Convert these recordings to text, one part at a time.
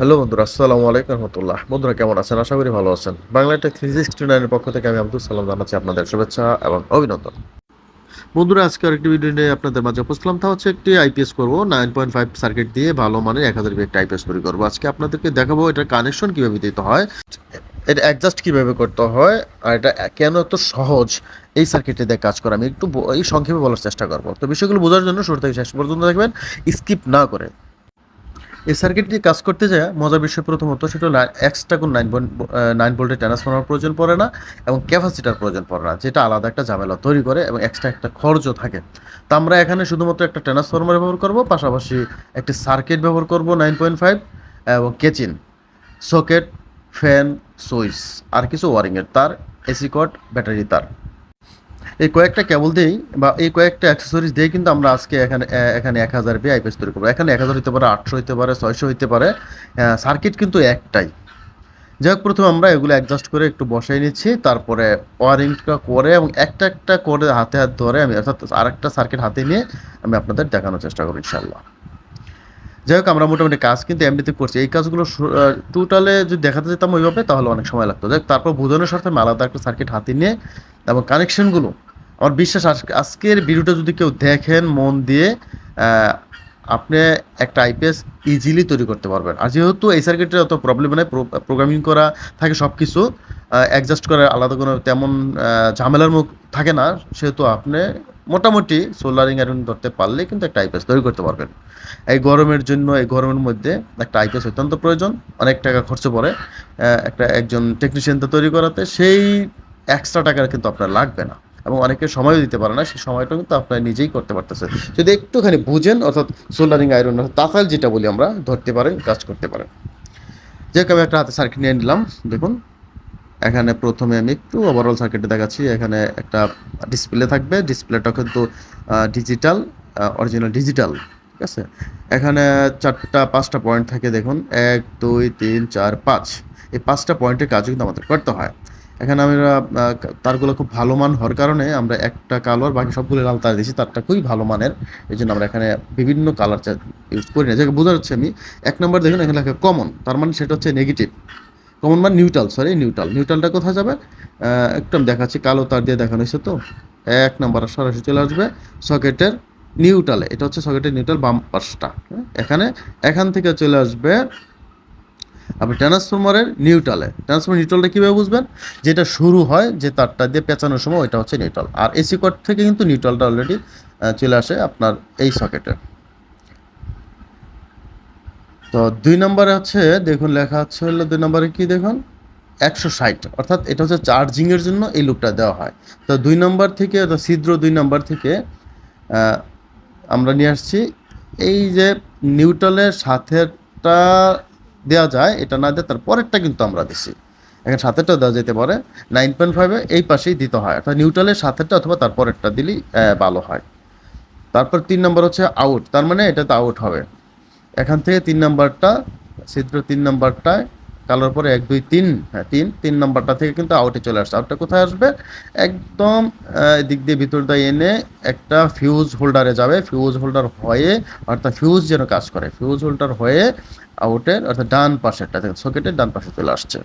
Hello বন্ধুরা, আসসালামু আলাইকুম রহমতুল্লাহ। বন্ধুরা, কেমন আছেন? আশা করি ভালো আছেন। বাংলা টেক থ্রি সিক্সটি নাইনের পক্ষ থেকে আমি আব্দুল সালাম জানাচ্ছি আপনাদের শুভেচ্ছা এবং অভিনন্দন। বন্ধুরা, আজকে আরেকটি ভিডিও নিয়ে আপনাদের মাঝে উপস্থিত তা হচ্ছে একটি আইপিএস করব। নাইন পয়েন্ট ফাইভ সার্কিট দিয়ে ভালো মানের এক হাজার একটা আইপিএস তৈরি করব। আজকে আপনাদেরকে দেখাবো এটার কানেকশন কীভাবে দিতে হয়, এটা অ্যাডজাস্ট কীভাবে করতে হয়, আর এটা কেন এত সহজ এই সার্কিটে দিয়ে কাজ করা। আমি একটু এই সংক্ষেপে বলার চেষ্টা করব। তো বিষয়গুলো বোঝার জন্য শুরু থেকে শেষ পর্যন্ত দেখবেন স্কিপ না করে। এই সার্কিট দিয়ে কাজ করতে যায় মজার বিষয় প্রথমত সেটা হলো এক্সট্রা কোন নাইন নাইন ভোল্টের ট্রান্সফর্মার প্রয়োজন পড়ে না এবং ক্যাপাসিটার প্রয়োজন পড়ে না, যেটা আলাদা একটা ঝামেলা তৈরি করে এবং এক্সট্রা একটা খরচও থাকে। তো আমরা এখানে শুধুমাত্র একটা ট্রান্সফর্মার ব্যবহার করব, পাশাপাশি একটি সার্কিট ব্যবহার করব নাইন পয়েন্ট ফাইভ এবং কেচিন সকেট ফ্যান সুইচ আর কিছু ওয়ারিংয়ের তার এসি কট ব্যাটারি তার। এই কয়েকটা কেবল দিয়েই বা এই কয়েকটা অ্যাক্সেসরিজ দিয়ে কিন্তু আমরা আজকে এখানে এখানে এক হাজার বি আইপিএস তৈরি করব। এখানে এক হাজার হতে পারে, আটশো হতে পারে, ছয়শো হতে পারে সার্কিট কিন্তু একটাই। যাই হোক, প্রথমে আমরা এগুলো অ্যাডজাস্ট করে একটু বসাই নিচ্ছি, তারপরে ওয়ারিংটা করে এবং একটা একটা করে হাতে হাত ধরে আমি, অর্থাৎ আরেকটা সার্কিট হাতে নিয়ে আমি আপনাদের দেখানোর চেষ্টা করব ইনশাল্লাহ যাই হোক, আমরা মোটামুটি কাজ কিন্তু এমনিতে করছি। এই কাজগুলো টোটালে যদি দেখাতে যেতাম ওইভাবে, তাহলে অনেক সময় লাগতো। যাই তারপর বোঝানোর সাথে আমি আলাদা একটা সার্কিট হাতে নিয়ে এবং কানেকশনগুলো আমার বিশ্বাস, আজ- আজকের ভিডিওটা যদি কেউ দেখেন মন দিয়ে আপনি একটা আইপিএস ইজিলি তৈরি করতে পারবেন। আর যেহেতু এই সার্কিটের অত প্রবলেম নেই প্রোগ্রামিং করা থাকে সব কিছু অ্যাডজাস্ট করার আলাদা কোনো তেমন ঝামেলার মুখ থাকে না। সেহেতু আপনি মোটামুটি সোলারিং আয়রন ধরতে পারলে কিন্তু একটা আইপিএস তৈরি করতে পারবেন। এই গরমের জন্য, এই গরমের মধ্যে একটা আইপিএস অত্যন্ত প্রয়োজন। অনেক টাকা খরচ পড়ে একটা একজন টেকনিশিয়ানটা তৈরি করাতে। সেই এক্সট্রা টাকার কিন্তু আপনার লাগবে না। এবং অনেকে সময়ও দিতে পারে না, সেই সময়টা কিন্তু আপনার নিজেই করতে পারতেছেন। যদি একটুখানি বুঝেন, অর্থাৎ সোলারিং আয়রন, অর্থাৎ তাতাল যেটা বলি আমরা, ধরতে পারেন, কাজ করতে পারেন। যে আমি একটা হাতে সার্কিট নিয়ে নিলাম, দেখুন, এখানে প্রথমে আমি একটু ওভারঅল সার্কিটে দেখাচ্ছি, এখানে একটা ডিসপ্লে থাকবে ডিসপ্লেটা কিন্তু ডিজিটাল অরিজিনাল ডিজিটাল ঠিক আছে? এখানে চারটা, পাঁচটা পয়েন্ট থাকে, দেখুন, এক, দুই, তিন, চার, পাঁচ। এই পাঁচটা পয়েন্টের কাজ কিন্তু আমাদের করতে হয়। এখানে আমরা তারগুলো খুব ভালো মান হওয়ার কারণে আমরা একটা কালার, বাকি সবগুলো লাল তার দিয়েছি, তারটা খুবই ভালো মানের। এই জন্য আমরা এখানে বিভিন্ন কালার ইউজ করি না। যেটা বোঝা যাচ্ছে আমি, এক নম্বর দেখুন, এখানে লেখা কমন তার মানে সেটা হচ্ছে নেগেটিভ কমন মানে নিউট্রাল সরি নিউট্রাল নিউট্রালটা কোথায় যাবে? আমি দেখাচ্ছি, কালো তার দিয়ে দেখানো হয়েছে তো। এক নম্বর সরাসরি চলে আসবে সকেটের নিউট্রালে এটা হচ্ছে সকেটের নিউট্রাল বাম পাশটা? এখানে এখান থেকে চলে আসবে আপনি ট্রান্সফরমারের নিউট্রালে ট্রান্সফরমার নিউট্রালটা কীভাবে বুঝবেন? যেটা শুরু হয় যে তারটা দিয়ে পেঁচানোর সময় ওইটা হচ্ছে নিউট্রাল আর এসি কট থেকে কিন্তু নিউট্রালটা অলরেডি চলে আসে আপনার এই সকেটে তো দুই নম্বরে হচ্ছে, দেখুন, লেখা হচ্ছে হলো দুই নম্বরে কি দেখুন? একশো ষাট। অর্থাৎ এটা হচ্ছে চার্জিংয়ের জন্য এই লুকটা দেওয়া হয়। তো দুই নম্বর থেকে, অর্থাৎ ছিদ্র দুই নম্বর থেকে আমরা নিয়ে আসছি। এই যে নিউট্রালের সাথেটা দেওয়া যায়, এটা না দিয়ে তার পরেরটা কিন্তু আমরা দিছি। এখানে সাতেরটা দেওয়া যেতে পারে নাইন পয়েন্ট ফাইভে এই পাশেই দিতে হয়, অর্থাৎ নিউট্রালের সাতেরটা অথবা তার পরেরটা দিলেই ভালো হয়। তারপর তিন নম্বর হচ্ছে আউট তার মানে এটা তো আউট হবে। এখান থেকে তিন নাম্বারটা চিত্র তিন নাম্বারটায় কালোর পরে এক, দুই, তিন হ্যাঁ তিন তিন নম্বরটা থেকে কিন্তু আউটে চলে আসছে। আউটটা কোথায় আসবে? একদম এদিক দিয়ে ভিতর দিয়ে এনে একটা ফিউজ হোল্ডারে যাবে। ফিউজ হোল্ডার হয়ে, অর্থাৎ ফিউজ যেন কাজ করে ফিউজ হোল্ডার হয়ে আউটের অর্থাৎ ডান পাশেরটা সকেটের ডান পাশে চলে আসছে।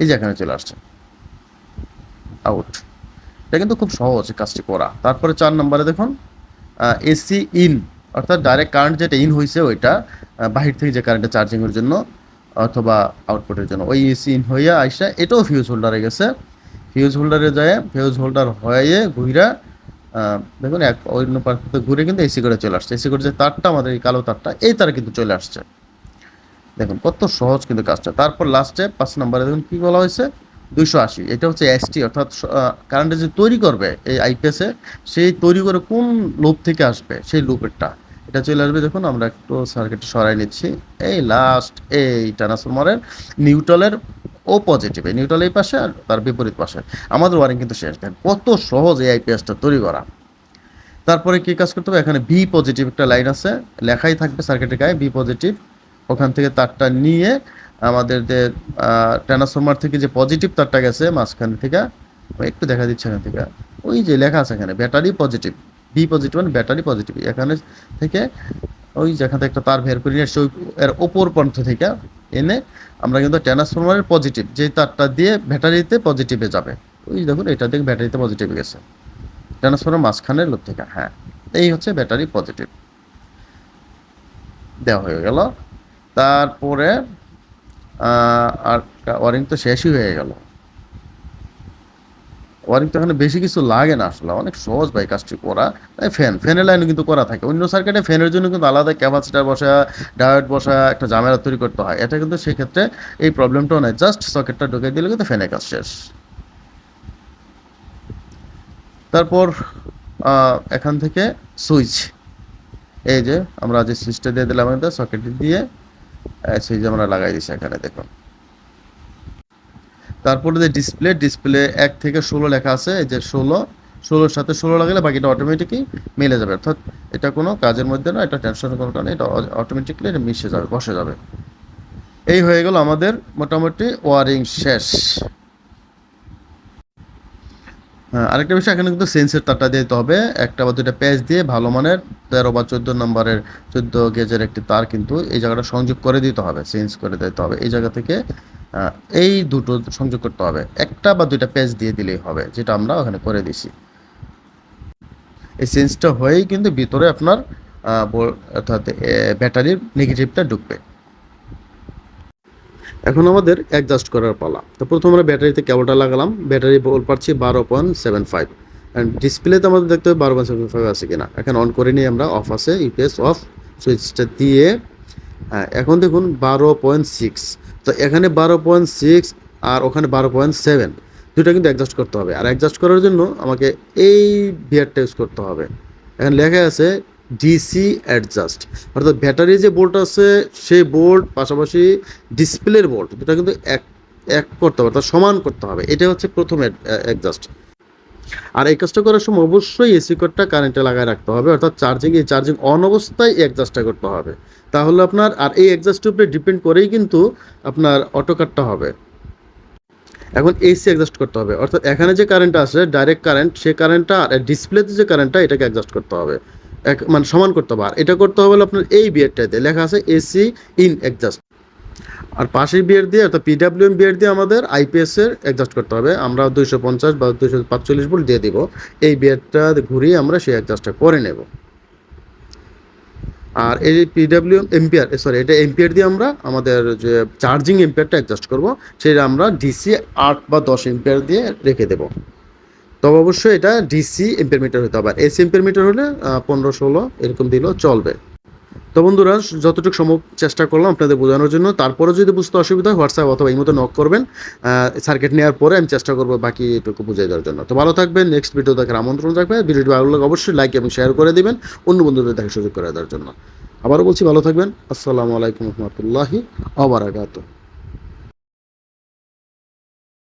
এই যে এখানে চলে আসছে। আউট এটা কিন্তু খুব সহজ কাজটি করা। তারপরে চার নম্বরে দেখুন এসি ইন অর্থাৎ ডাইরেক্ট কারেন্ট যেটা ইন হয়েছে ওইটা বাহির থেকে যে কারেন্টটা চার্জিংয়ের জন্য অথবা আউটপুটের জন্য, ওই এসি ইন হইয়া আইসা এটাও ফিউজ হোল্ডারে গেছে। ফিউজ হোল্ডারে যায় ফিউজ হোল্ডার হয়ে ঘুরা দেখুন এক অন্য পার্থক্য ঘুরে কিন্তু এসি করে চলে আসছে। এসি করে যে তারটা আমাদের এই কালো তারটা, এই তার কিন্তু চলে আসছে। দেখুন কত সহজ কিন্তু কাজটা। তারপর লাস্টে পাঁচ নম্বরে দেখুন কি বলা হয়েছে? দুইশো আশি। এটা হচ্ছে এসটি অর্থাৎ কারেন্টে যে তৈরি করবে এই আইপিএসে সেই তৈরি করে কোন লুপ থেকে আসবে? সেই লুপেরটা এটা চলে আসবে, দেখুন, আমরা একটু সার্কিট সরাই নিচ্ছি। এই লাস্ট এই ট্রান্সফরমারের নিউট্রালের ও পজিটিভ এই নিউট্রাল এই পাশে আর তার বিপরীত পাশে। আমাদের ওয়ারিং কিন্তু শেষ। দেখেন, কত সহজ এই আইপিএসটা তৈরি করা। তারপরে কি কাজ করতে হবে? এখানে বি পজিটিভ একটা লাইন আছে, লেখাই থাকবে সার্কিটের গায়ে বি পজিটিভ ওখান থেকে তারটা নিয়ে আমাদের যে ট্রান্সফরমার থেকে যে পজিটিভ তারটা গেছে মাঝখান থেকে একটু দেখা দিচ্ছে এখান থেকে ওই যে লেখা আছে এখানে ব্যাটারি পজিটিভ বি পজিটিভ মানে ব্যাটারি পজিটিভ এখানে থেকে ওই যেখান থেকে একটা তার বের করে নিয়ে এর ওপর প্রান্ত থেকে এনে আমরা কিন্তু ট্রান্সফরমারের পজিটিভ যে তারটা দিয়ে ব্যাটারিতে পজিটিভে যাবে। ওই দেখুন, এটা থেকে ব্যাটারিতে পজিটিভে গেছে। ট্রান্সফরমার মাঝখানের লোক থেকে হ্যাঁ এই হচ্ছে ব্যাটারি পজিটিভ দেওয়া হয়ে গেল। তারপরে আর ওয়ারিং তো শেষই হয়ে গেল। ওয়ারিং তো এখানে বেশি কিছু লাগে না আসলে, অনেক সহজ ভাই কাজটি করা। তাই ফ্যান, ফ্যানের লাইনে কিন্তু করা থাকে। অন্য সার্কিটে ফ্যানের জন্য কিন্তু আলাদা ক্যাপাসিটার বসা ডায়োড বসা, একটা ঝামেলা তৈরি করতে হয়। এটা কিন্তু সেক্ষেত্রে এই প্রবলেমটাও নাই। জাস্ট সকেটটা ঢুকে দিলে কিন্তু ফ্যানের কাজ শেষ। তারপর এখান থেকে সুইচ এই যে, আমরা যে সুইচটা দিয়ে দিলাম সকেট দিয়ে সুইচ আমরা লাগাই দিচ্ছি এখানে, দেখুন। তারপরে যে ডিসপ্লে ডিসপ্লে এক থেকে ষোলো লেখা আছে, এই যে ষোলো, ষোলোর সাথে ষোলো লাগালে বাকিটা অটোমেটিকই মিলে যাবে। অর্থাৎ এটা কোনো কাজের মধ্যে না এটা টেনশনের কোনো কারণে এটা অটোমেটিকলি এটা মিশে যাবে, বসে যাবে। এই হয়ে গেল আমাদের মোটামুটি ওয়ারিং শেষ। হ্যাঁ আরেকটা বিষয়, এখানে কিন্তু সেন্সের তারটা দিতে হবে। একটা বা দুটা প্যাচ দিয়ে ভালো মানের তেরো বা চোদ্দ নম্বরের, চোদ্দ গেজের একটি তার কিন্তু এই জায়গাটা সংযোগ করে দিতে হবে চেঞ্জ করে দিতে হবে। এই জায়গা থেকে এই দুটো সংযোগ করতে হবে। একটা বা দুইটা প্যাচ দিয়ে দিলেই হবে, যেটা আমরা ওখানে করে দিছি এই চেঞ্জটা হয়েই কিন্তু ভিতরে আপনার অর্থাৎ ব্যাটারির নেগেটিভটা ঢুকবে। এখন আমাদের অ্যাডজাস্ট করার পালা। তো প্রথম আমরা ব্যাটারিতে কেবলটা লাগালাম। ব্যাটারি বল পাচ্ছি বারো পয়েন্ট সেভেন ফাইভ অ্যান্ড ডিসপ্লেতে আমাদের দেখতে হবে বারো পয়েন্ট সেভেন ফাইভ আছে কিনা। এখন অন করে নিয়ে আমরা অফ আছে ইউপিএস অফ সুইচটা দিয়ে হ্যাঁ এখন দেখুন বারো পয়েন্ট সিক্স তো এখানে বারো পয়েন্ট সিক্স আর ওখানে বারো পয়েন্ট সেভেন দুটো কিন্তু অ্যাডজাস্ট করতে হবে। আর অ্যাডজাস্ট করার জন্য আমাকে এই বিয়ারটা ইউজ করতে হবে। এখানে লেখা আছে ডিসি অ্যাডজাস্ট। অর্থাৎ ব্যাটারি যে বোল্ট আছে, সেই বোল্ট, পাশাপাশি ডিসপ্লের বোল্ট, দুটা কিন্তু এক এক করতে হবে, অর্থাৎ সমান করতে হবে। এটা হচ্ছে প্রথম অ্যাডজাস্ট। আর এই কাজটা করার সময় অবশ্যই এসি কোডটা কারেন্টে লাগায় রাখতে হবে, অর্থাৎ চার্জিং, এই চার্জিং অন অবস্থায় অ্যাডজাস্টটা করতে হবে। তাহলে আপনার, আর এই অ্যাডজাস্টের উপরে ডিপেন্ড করেই কিন্তু আপনার অটো কাটটা হবে। এখন এসি অ্যাডজাস্ট করতে হবে, অর্থাৎ এখানে যে কারেন্টটা আসে ডাইরেক্ট কারেন্ট, সে কারেন্টটা আর ডিসপ্লেতে যে কারেন্টটা, এটাকে অ্যাডজাস্ট করতে হবে। এক মানে সমান করতে হবে। আর এটা করতে হবে আপনার এই বিয়ারটাতে। লেখা আছে এসি ইন অ্যাডজাস্ট আর পাশের বিয়ার দিয়ে অর্থাৎ পিডাব্লিউএম বিয়ার দিয়ে আমাদের আইপিএস এর অ্যাডজাস্ট করতে হবে। আমরা দুইশো পঞ্চাশ বা দুইশো পাঁচচল্লিশ ভোল্ট দিয়ে দিব। এই বিয়ারটা ঘুরিয়ে আমরা সেই অ্যাডজাস্টটা করে নেব। আর এই পিডাব্লিউ এম্পিয়ার সরি এটা এম্পিয়ার দিয়ে আমরা আমাদের যে চার্জিং এম্পিয়ারটা অ্যাডজাস্ট করব, সেটা আমরা ডিসি আট বা দশ এম্পিয়ার দিয়ে রেখে দেব। তবে অবশ্যই এটা ডিসি এম্পিয়ার মিটার হতে হবে। আর এসি এম্পিয়ার মিটার হলে পনেরো, ষোলো এরকম দিলেও চলবে। তো বন্ধুরা, যতটুকু সম্ভব চেষ্টা করলাম আপনাদের বোঝানোর জন্য। তারপরে যদি বুঝতে অসুবিধা হয় হোয়াটসঅ্যাপ অথবা এই মতো নক করবেন সার্কিট নেওয়ার পরে আমি চেষ্টা করব বাকি এটুকু বুঝিয়ে দেওয়ার জন্য। তো ভালো থাকবেন নেক্সট ভিডিও দেখার আমন্ত্রণ থাকবে। ভিডিওটি ভালো লাগে অবশ্যই লাইক এবং শেয়ার করে দিবেন, অন্য বন্ধুদের দেখার সুযোগ করে দেওয়ার জন্য। আবারও বলছি, ভালো থাকবেন। আসসালামু আলাইকুম রহমতুল্লাহি আবরাকাতুহ।